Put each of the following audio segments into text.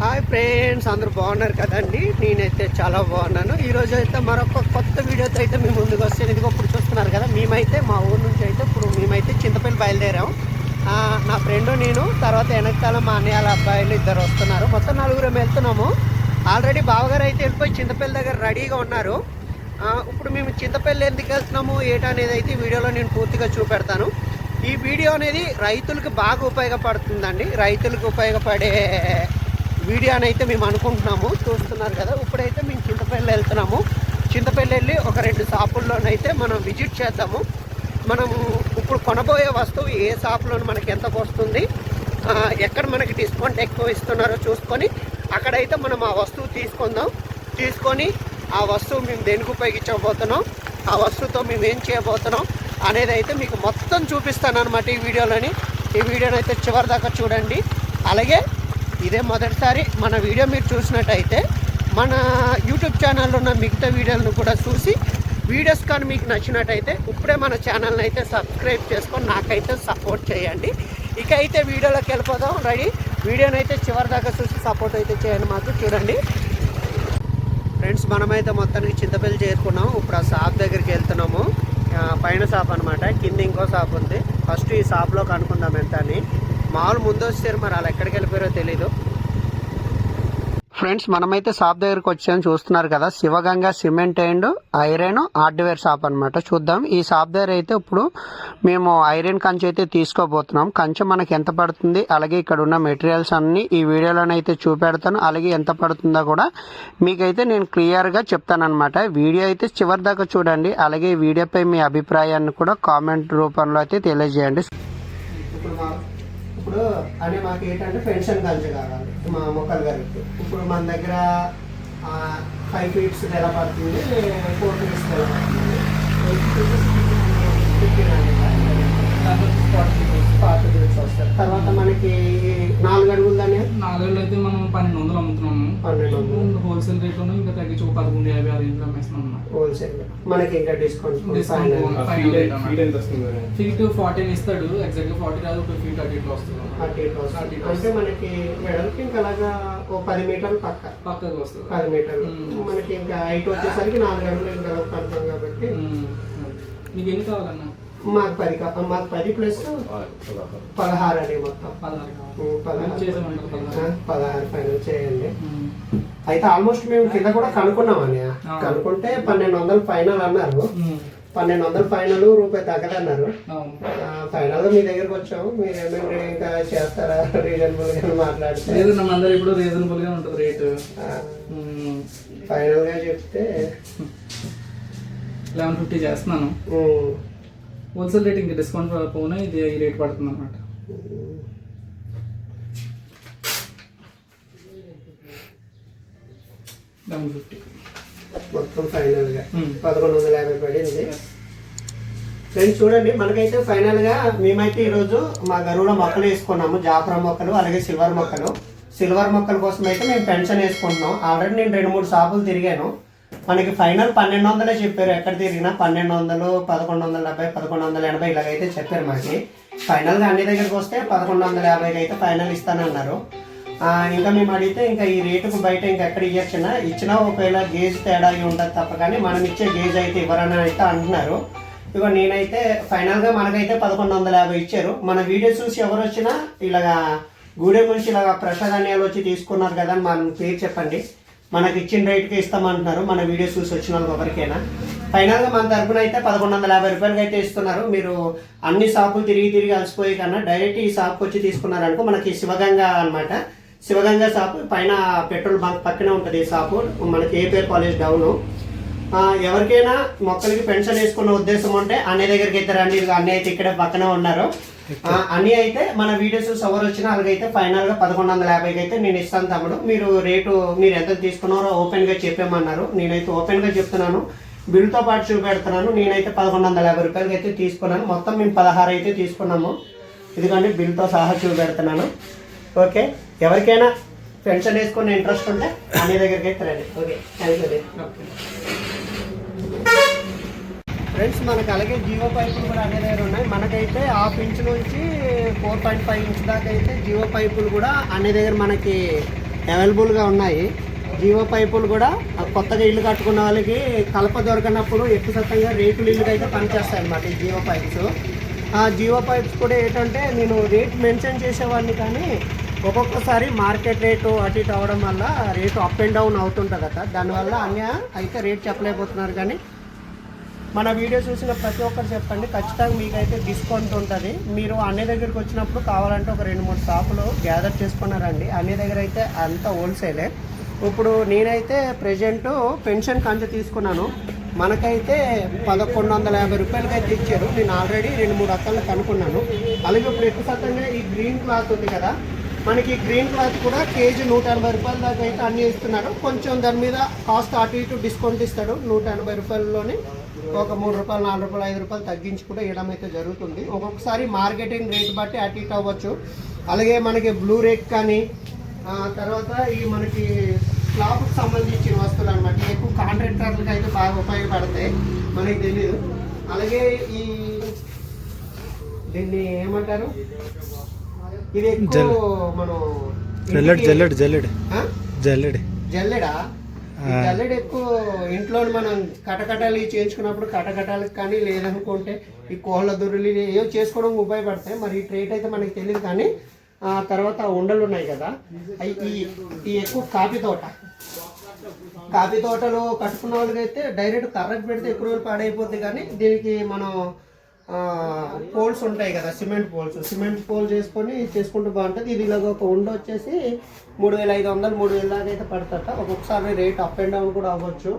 Hi friends అందరూ బాగున్నారు కదండి? నేనైతే చాలా బాగున్నాను. ఈరోజు అయితే మరొక కొత్త వీడియోతో అయితే మేము ముందుకు వస్తే ఇదిగో ఇప్పుడు చూస్తున్నారు కదా మేమైతే మా ఊరు నుంచి అయితే ఇప్పుడు మేమైతే చింతపల్లి బయలుదేరాం. నా ఫ్రెండ్ నేను తర్వాత వెనకాల మా అన్నయ్యాల అబ్బాయిలు ఇద్దరు వస్తున్నారు. మొత్తం నలుగురం వెళ్తున్నాము. ఆల్రెడీ బావగారు అయితే వెళ్ళిపోయి చింతపల్లి దగ్గర రెడీగా ఉన్నారు. ఇప్పుడు మేము చింతపల్లి ఎందుకు వెళ్తున్నాము ఏటనేది అయితే వీడియోలో నేను పూర్తిగా చూపెడతాను. ఈ వీడియో అనేది రైతులకు బాగా ఉపయోగపడుతుందండి. రైతులకు ఉపయోగపడే వీడియో అయితే మేము అనుకుంటున్నాము చూస్తున్నారు కదా. ఇప్పుడైతే మేము చింతపల్లి వెళ్తున్నాము. చింతపల్లి వెళ్ళి ఒక రెండు షాపుల్లోనైతే మనం విజిట్ చేద్దాము. మనం ఇప్పుడు కొనబోయే వస్తువు ఏ షాపులో మనకి ఎంతకు వస్తుంది ఎక్కడ మనకి డిస్కౌంట్ ఎక్కువ ఇస్తున్నారో చూసుకొని అక్కడైతే మనం ఆ వస్తువు తీసుకుందాం. తీసుకొని ఆ వస్తువు మేము దేనికి ఉపయోగించబోతున్నాం ఆ వస్తువుతో మేము ఏం చేయబోతున్నాం అనేది అయితే మీకు మొత్తం చూపిస్తాను అనమాట ఈ వీడియోలోని. ఈ వీడియోని అయితే చివరి దాకా చూడండి. అలాగే ఇదే మొదటిసారి మన వీడియో మీరు చూసినట్టయితే మన యూట్యూబ్ ఛానల్లో ఉన్న మిగతా వీడియోలను కూడా చూసి వీడియోస్ కానీ మీకు నచ్చినట్టయితే ఇప్పుడే మన ఛానల్ని అయితే సబ్స్క్రైబ్ చేసుకొని నాకైతే సపోర్ట్ చేయండి. ఇక అయితే వీడియోలోకి వెళ్ళిపోదాం. రెడీ? వీడియోని అయితే చివరి దాకా చూసి సపోర్ట్ అయితే చేయండి మాకు. చూడండి. ఫ్రెండ్స్ మనమైతే మొత్తానికి చింతపల్లి చేరుకున్నాం ఇప్పుడు ఆ షాప్ దగ్గరికి వెళ్తున్నాము. పైన షాప్ అనమాట కింద ఇంకో షాప్ ఉంది. ఫస్ట్ ఈ షాప్లో కనుక్కుందాం ఎంత అని. మామూలు ముందు వచ్చారు మరి వాళ్ళు ఎక్కడికి వెళ్ళిపోయారో తెలీదు. ఫ్రెండ్స్ మనమైతే షాప్ దగ్గరికి వచ్చాము చూస్తున్నారు కదా. Sivaganga cement and iron hardware shop అన్నమాట. చూద్దాం. ఈ షాప్ దగ్గర అయితే ఇప్పుడు మేము ఐరన్ కంచె అయితే తీసుకోబోతున్నాం. కంచె మనకి ఎంత పడుతుంది అలాగే ఇక్కడ ఉన్న మెటీరియల్స్ అన్ని ఈ వీడియోలోనైతే చూపెడతాను. అలాగే ఎంత పడుతుందో కూడా మీకైతే నేను క్లియర్గా చెప్తానన్నమాట. వీడియో అయితే చివరి దాకా చూడండి. అలాగే ఈ వీడియోపై మీ అభిప్రాయాన్ని కూడా కామెంట్ రూపంలో అయితే తెలియజేయండి. ఇప్పుడు అనే మాకు ఏంటంటే పెన్షన్ కంచె కావాలి. మా మొక్కలు గారికి. ఇప్పుడు మన దగ్గర ఫైవ్ ఫీట్స్ ఎలా పడుతుంది? ఫోర్ ఫీట్స్ ఎలా పడుతుంది? ఫిఫ్టీన్ ఫార్టీ వస్తారు తర్వాత మనకి నాలుగు అడుగులు దాని నాలుగేళ్ళు అయితే మనం పన్నెండు వందలు అమ్ముతున్నాము. పన్నెండు వందలు. హోల్సేల్ రేట్లో ఇంకా తగ్గించి ఒక పదకొండు యాభై ఆరు ఇంట్లో అమ్మేస్తున్నాం హోల్సేల్. మనకి ఇంకా డిస్కౌంట్ ఫీట్ ఫార్టీన్ ఇస్తాడు. ఎగ్జాక్ట్గా ఫార్టీ రాదు ఒక ఫీట్ అటు ఇట్లా వస్తుంది థర్టీ ఎయిట్ వస్తుంది. Thirty eight అంటే మనకి వెడల్పు ఇంకా అలాగా ఓ పది మీటర్లు పక్క. పక్కకు వస్తుంది. పది మీటర్లు. మనకి ఇంకా హైట్ వచ్చేసరికి నాలుగు అడుగులు ఇంకా కడతాం కాబట్టి. మీకు ఎన్ని కావాలన్నా? మాకు పది మాకు పది ప్లస్ పదహారు అని మొత్తం. పదహారు. పదహారు. ఫైనల్ చేయండి. అయితే ఆల్మోస్ట్ మేము కింద కూడా కనుక్కున్నాం అని. కనుక్కుంటే పన్నెండు వందలు ఫైనల్ అన్నారు. పన్నెండు వందలు ఫైనల్ రూపాయి తగ్గదన్నారు. ఫైనల్ మీ దగ్గరకు వచ్చాము. మీరు ఏమైనా ఇంకా చేస్తారా? రీజనబుల్గా మాట్లాడితే. అందరు ఇప్పుడు రీజనబుల్గా ఉంటుంది రేటు. ఫైనల్గా చెప్తే లెవెన్ ఫిఫ్టీ చేస్తున్నాను. హోల్సేల్ రేట్ ఇంకా డిస్కౌంట్ పోనే ఇది ఈ రేట్ పడుతుంది అనమాట లెవెన్ ఫిఫ్టీ. మొత్తం ఫైనల్గా మ్మ్. పదకొండు వందల యాభై పడింది. ఫ్రెండ్స్ చూడండి మనకైతే ఫైనల్గా మేమైతే ఈరోజు మా గరువులో మొక్కలు వేసుకున్నాము. జాఫ్రా మొక్కలు అలాగే సిల్వర్ మొక్కలు. సిల్వర్ మొక్కల కోసం అయితే మేము పెన్షన్ వేసుకుంటున్నాం. ఆల్రెడీ నేను రెండు మూడు షాపులు తిరిగాను. మనకి ఫైనల్ పన్నెండు వందలే చెప్పారు. ఎక్కడ తిరిగినా పన్నెండు వందలు పదకొండు వందల డెబ్బై పదకొండు వందల ఎనభై ఇలాగైతే చెప్పారు మనకి. ఫైనల్గా అన్ని దగ్గరికి వస్తే పదకొండు వందల యాభైకి అయితే ఫైనల్ ఇస్తానన్నారు. ఇంకా మేము అడిగితే ఇంకా ఈ రేటుకు బయట ఇంకా ఎక్కడ ఇవ్వచ్చునా? ఇచ్చినా ఒకవేళ గేజ్ తేడా అయి ఉంటుంది తప్ప కానీ మనం ఇచ్చే గేజ్ అయితే ఇవ్వరని అయితే అంటున్నారు. ఇక నేనైతే ఫైనల్గా మనకైతే పదకొండు వందల యాభై ఇచ్చారు. మన వీడియో చూసి ఎవరు వచ్చినా ఇలాగా గూడెం నుంచి ఇలాగా ప్రసాద్ వచ్చి తీసుకున్నారు కదా మన పేరు చెప్పండి. మనకి ఇచ్చిన రేట్కి ఇస్తామంటున్నారు. మన వీడియో చూసి వచ్చిన వాళ్ళకి ఎవరికైనా. ఫైనల్గా మన తరపున అయితే పదకొండు వందల యాభై రూపాయలకి అయితే ఇస్తున్నారు. మీరు అన్ని షాపులు తిరిగి తిరిగి అలసిపోయి కన్నా డైరెక్ట్ ఈ షాప్కి వచ్చి తీసుకున్నారనుకో మనకి శివగంగా అన్నమాట. శివగంగా షాప్ పైన పెట్రోల్ బంక్ పక్కనే ఉంటుంది ఈ షాపు మనకి ఏపీఆర్ కాలేజ్ డౌను ఎవరికైనా మొక్కలకి పెన్షన్ వేసుకున్న ఉద్దేశం ఉంటే అన్నయ్య దగ్గరికి అయితే రండి. అన్నయ్య అయితే ఇక్కడే పక్కనే ఉన్నారు. అన్నీ అయితే మన వీడియోస్ సవర్ వచ్చిన అలాగైతే ఫైనల్గా పదకొండు వందల యాభైకి అయితే నేను ఇస్తాను తమ్ముడు. మీరు రేటు మీరు ఎంత తీసుకున్నారో ఓపెన్గా చెప్పామన్నారు నేనైతే ఓపెన్గా చెప్తున్నాను. బిల్తో పాటు చూపెడుతున్నాను. నేనైతే పదకొండు వందల యాభై రూపాయలకి అయితే తీసుకున్నాను. మొత్తం మేము పదహారు అయితే తీసుకున్నాము. ఇదిగోండి బిల్తో సహా చూపెడుతున్నాను. ఓకే? ఎవరికైనా పెన్షన్ వేసుకునే ఇంట్రెస్ట్ ఉంటే అన్ని దగ్గరికి అయితే రండి. Okay? Thank you okay. Friends మనకు అలాగే జియో పైపులు కూడా అన్ని దగ్గర ఉన్నాయి. మనకైతే హాఫ్ ఇంచ్ నుంచి ఫోర్ పాయింట్ ఫైవ్ ఇంచ్ దాకా అయితే జియో పైపులు కూడా అన్ని దగ్గర మనకి అవైలబుల్గా ఉన్నాయి. జియో పైపులు కూడా కొత్తగా ఇల్లు కట్టుకున్న వాళ్ళకి కలప దొరకనప్పుడు ఎక్కువ శాతంగా రేకులు ఇల్లుకి అయితే పనిచేస్తాయి అన్నమాట ఈ జియో పైప్స్. ఆ జియో పైప్స్ కూడా ఏంటంటే నేను రేట్ మెన్షన్ చేసేవాడిని కానీ ఒక్కొక్కసారి మార్కెట్ రేటు అటు ఇటు అవడం వల్ల రేటు అప్ అండ్ డౌన్ అవుతుంటుంది అవుతుంటుందట. దానివల్ల అన్య అయితే రేట్ చెప్పలేకపోతున్నారు కానీ మన వీడియో చూసిన ప్రతి ఒక్కరు చెప్పండి. ఖచ్చితంగా మీకైతే డిస్కౌంట్ ఉంటుంది. మీరు అన్ని దగ్గరికి వచ్చినప్పుడు కావాలంటే ఒక రెండు మూడు షాపులు గ్యాదర్ చేసుకున్నారండి. అన్ని దగ్గర అయితే అంతా హోల్సేలే ఇప్పుడు నేనైతే ప్రజెంట్ పెన్షన్ కంచె తీసుకున్నాను. మనకైతే పదకొండు వందల యాభై రూపాయలకి అయితే ఇచ్చారు నేను ఆల్రెడీ రెండు మూడు రకాలు కనుక్కున్నాను. అలాగే ఇప్పుడు ఎక్కువ శాతంగా ఈ గ్రీన్ క్లాత్ ఉంది కదా మనకి గ్రీన్ క్లాత్ కూడా కేజీ నూట ఎనభై రూపాయల దాకా అయితే అన్ని ఇస్తున్నాడు కొంచెం దాని మీద కాస్ట్ అటు ఇటు డిస్కౌంట్ ఇస్తాడు. నూట ఎనభై రూపాయలలోనే ఒక మూడు రూపాయలు నాలుగు రూపాయలు ఐదు రూపాయలు తగ్గించి కూడా ఇవ్వడం అయితే జరుగుతుంది. ఒక్కొక్కసారి మార్కెటింగ్ రేట్ బట్టి అటు ఇటు అవ్వచ్చు. అలాగే మనకి బ్లూ రేక్ కానీ ఆ, తర్వాత ఈ మనకి స్లాబ్కి సంబంధించిన వస్తువులు అనమాట ఎక్కువ కాంట్రాక్టర్లకు అయితే బాగా ఉపయోగపడతాయి. మనకి తెలియదు అలాగే ఈ దీన్ని ఏమంటారు? ఇది ఎక్కువ మనం జల్లెడ్ జల్లెడ్ జల్లెడ్? జల్లెడ్? జల్లెడా జల్లెడ ఎక్కువ ఇంట్లో మనం కటకటాలు చేయించుకున్నప్పుడు కటకటాలకు కానీ లేదనుకుంటే ఈ కోళ్ళ దుర్రులు ఏవో చేసుకోవడం ఉపయోగపడతాయి. మరి ఈ ట్రేట్ అయితే మనకి తెలియదు కానీ ఆ తర్వాత ఉండలు ఉన్నాయి కదా. అవి ఈ ఈ ఎక్కువ కాఫీ తోట. కాఫీ తోటలో కట్టుకున్న వాళ్ళకైతే డైరెక్ట్ కర్రకు పెడితే ఎక్కువ రోజులు పాడైపోతుంది కానీ దీనికి మనం పోల్స్ ఉంటాయి కదా సిమెంట్ పోల్స్. సిమెంట్ పోల్ చేసుకొని చేసుకుంటూ బాగుంటుంది. ఇది ఇలాగ ఒక ఉండ వచ్చేసి మూడు వేల ఐదు వందలు మూడు వేల దాకా అయితే పడతట ఒక్కొక్కసారి రేట్ అప్ అండ్ డౌన్ కూడా అవ్వచ్చు.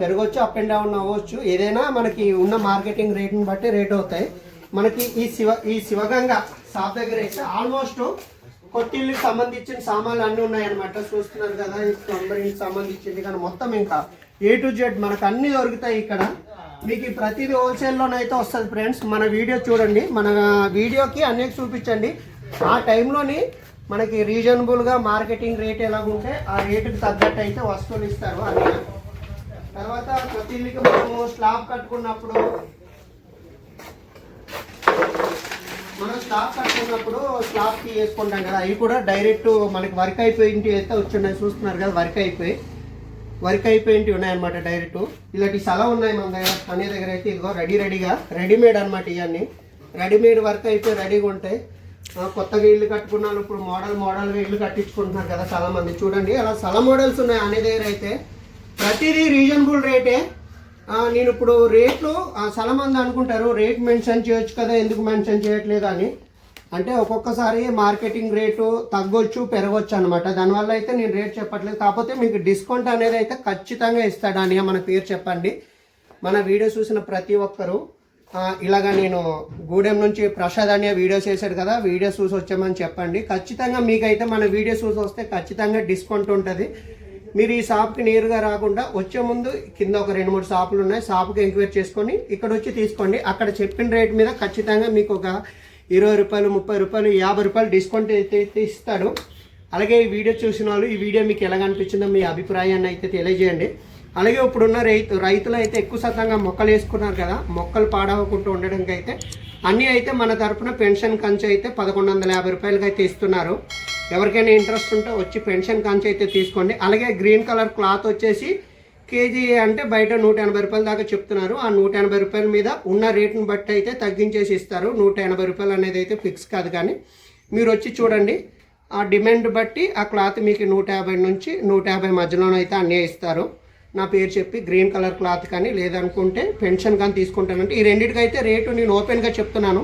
పెరగవచ్చు అప్ అండ్ డౌన్ అవ్వచ్చు. ఏదైనా మనకి ఉన్న మార్కెటింగ్ రేట్ని బట్టి రేట్ అవుతాయి. మనకి ఈ శివ ఈ శివగంగ షాప్ దగ్గర అయితే ఆల్మోస్ట్ కొట్టిళ్ళకి సంబంధించిన సామాన్లు అన్నీ ఉన్నాయన్నమాట. చూస్తున్నారు కదా ఈ సంబంధించింది కానీ మొత్తం ఇంకా ఏ టు జెడ్ మనకు అన్ని దొరుకుతాయి ఇక్కడ. మీకు ప్రతిది ప్రతిదీ హోల్సేల్లోనైతే వస్తుంది ఫ్రెండ్స్ మన వీడియో చూడండి. మన వీడియోకి అన్నీ చూపించండి. ఆ టైంలోని మనకి రీజనబుల్గా మార్కెటింగ్ రేట్ ఎలాగుంటే ఆ రేటుకి తగ్గట్టు అయితే వస్తువులు ఇస్తారు అన్నీ. తర్వాత ప్రతి ఇల్లుకి మనము స్లాబ్ కట్టుకున్నప్పుడు మనం స్లాబ్ కట్టుకున్నప్పుడు స్లాబ్కి వేసుకుంటాం కదా. అవి కూడా డైరెక్ట్ మనకి వర్క్ అయిపోయి ఇంటి అయితే వచ్చున్నాయి. చూస్తున్నారు కదా వర్క్ అయిపోయి. వర్క్ అయిపోయింటి ఉన్నాయన్నమాట డైరెక్ట్. ఇలాంటి స్థలం ఉన్నాయి మన దగ్గర అనే దగ్గర అయితే ఇదిగో రెడీ రెడీగా. రెడీమేడ్ అనమాట ఇవన్నీ రెడీమేడ్ వర్క్ అయితే రెడీగా ఉంటాయి కొత్తగా ఇల్లు కట్టుకున్నాను ఇప్పుడు మోడల్ మోడల్గా ఇల్లు కట్టించుకుంటున్నారు కదా చాలా మంది చూడండి అలా సల మోడల్స్ ఉన్నాయి అనే దగ్గర అయితే. ప్రతిదీ రీజనబుల్ రేటే నేను ఇప్పుడు రేట్లు చాలా మంది అనుకుంటారు రేట్ మెన్షన్ చేయొచ్చు కదా ఎందుకు మెన్షన్ చేయట్లేదు అని. అంటే ఒక్కొక్కసారి మార్కెటింగ్ రేటు తగ్గొచ్చు పెరగొచ్చు అనమాట దానివల్ల అయితే నేను రేట్ చెప్పట్లేదు. కాకపోతే మీకు డిస్కౌంట్ అనేది అయితే ఖచ్చితంగా ఇస్తాడు అని మన పేరు చెప్పండి. మన వీడియో చూసిన ప్రతి ఒక్కరూ ఇలాగా నేను గూడెం నుంచి ప్రసాద్ అనే వీడియో చేశాడు కదా వీడియో చూసి వచ్చామని చెప్పండి. ఖచ్చితంగా మీకైతే మన వీడియో చూసి వస్తే ఖచ్చితంగా డిస్కౌంట్ ఉంటుంది. మీరు ఈ షాప్కి నేరుగా రాకుండా వచ్చే ముందు కింద ఒక రెండు మూడు షాపులు ఉన్నాయి. షాప్కి ఎంక్వైరీ చేసుకొని ఇక్కడ వచ్చి తీసుకోండి. అక్కడ చెప్పిన రేట్ మీద ఖచ్చితంగా మీకు ఒక ఇరవై రూపాయలు ముప్పై రూపాయలు యాభై రూపాయలు డిస్కౌంట్ అయితే ఇస్తాడు. అలాగే ఈ వీడియో చూసిన వాళ్ళు ఈ వీడియో మీకు ఎలా అనిపించిందో మీ అభిప్రాయాన్ని అయితే తెలియజేయండి. అలాగే ఇప్పుడున్న రైతు రైతులు అయితే ఎక్కువ శాతంగా మొక్కలు వేసుకున్నారు కదా మొక్కలు పాడవకుండా ఉండడానికి అయితే అన్నీ అయితే మన తరపున పెన్షన్ కంచె అయితే పదకొండు వందల యాభై రూపాయలకి అయితే ఇస్తున్నారు. ఎవరికైనా ఇంట్రెస్ట్ ఉంటే వచ్చి పెన్షన్ కంచె అయితే తీసుకోండి. అలాగే గ్రీన్ కలర్ క్లాత్ వచ్చేసి కేజీ అంటే బయట నూట ఎనభై రూపాయల దాకా చెప్తున్నారు. ఆ నూట ఎనభై రూపాయల మీద ఉన్న రేట్ని బట్టి అయితే తగ్గించేసి ఇస్తారు. నూట ఎనభై రూపాయలు అనేది అయితే ఫిక్స్ కాదు కానీ మీరు వచ్చి చూడండి. ఆ డిమాండ్ బట్టి ఆ క్లాత్ మీకు నూట యాభై నుంచి నూట యాభై మధ్యలోనైతే అన్నీ ఇస్తారు. నా పేరు చెప్పి గ్రీన్ కలర్ క్లాత్ కానీ లేదనుకుంటే పెన్షన్ కానీ తీసుకుంటానంటే ఈ రెండింటికైతే రేటు నేను ఓపెన్గా చెప్తున్నాను.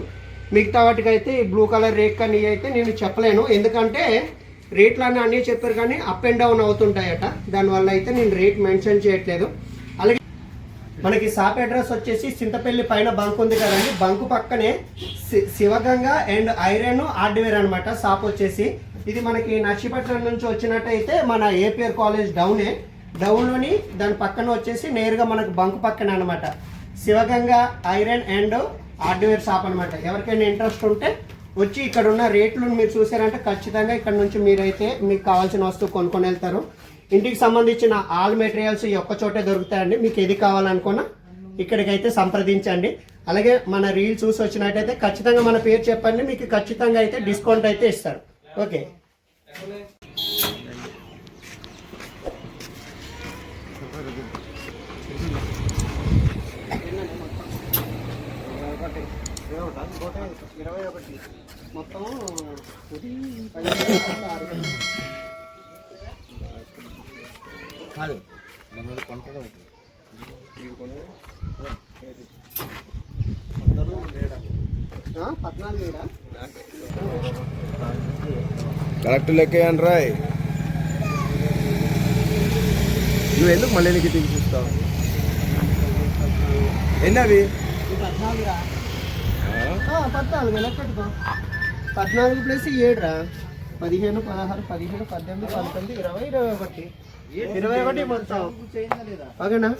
మిగతా వాటికైతే ఈ బ్లూ కలర్ రేట్ కానీ అయితే నేను చెప్పలేను. ఎందుకంటే రేట్లు అన్నీ అన్నీ చెప్పారు కానీ అప్ అండ్ డౌన్ అవుతుంటాయట. దానివల్ల అయితే నేను రేట్ మెన్షన్ చేయట్లేదు. అలాగే మనకి షాప్ అడ్రస్ వచ్చేసి చింతపల్లి పైన బంక్ ఉంది కదండి. బంకు పక్కనే శి- శివగంగ అండ్ ఐరన్ హార్డ్వేర్ అనమాట షాప్ వచ్చేసి. ఇది మనకి నర్సీపట్నం నుంచి వచ్చినట్టయితే మన ఏపీఆర్ కాలేజ్ డౌనే డౌన్లోని దాని పక్కన వచ్చేసి నేరుగా మనకు బంకు పక్కన అనమాట Sivaganga iron and hardware shop అనమాట ఎవరికైనా ఇంట్రెస్ట్ ఉంటే వచ్చి ఇక్కడ ఉన్న రేట్లు మీరు చూసారంటే ఖచ్చితంగా ఇక్కడ నుంచి మీరైతే మీకు కావాల్సిన వస్తువు కొనుక్కొని వెళ్తారు. ఇంటికి సంబంధించిన ఆల్ మెటీరియల్స్ ఈ ఒక్క చోటే దొరుకుతాయండి. మీకు ఏది కావాలనుకున్నా ఇక్కడికైతే సంప్రదించండి. అలాగే మన రీల్ చూసి వచ్చినట్టయితే ఖచ్చితంగా మన పేరు చెప్పండి. మీకు ఖచ్చితంగా అయితే డిస్కౌంట్ అయితే ఇస్తారు. ఓకే. ఒకటి మొత్తం ఇది పదిహేను, ఆరు వేలు. కాదు మన కొంటగా ఉంటుంది ఆ, పద్నాలుగు ఏడా కరెక్ట్ లెక్కేయండి రాయ్. నువ్వు ఎందుకు మళ్ళీ నీకు తిరిగి చూస్తావు? ఎన్ని అవి? ఇది పద్నాలుగురా? ఆ, పద్నాలుగు లెక్క పెట్టుకో పద్నాలుగు ప్లస్ ఏడురా పదిహేను పదహారు పదిహేడు పద్దెనిమిది పంతొమ్మిది ఇరవై ఇరవై ఒకటి. ఇరవై ఒకటి మొత్తం. ఓకేనా?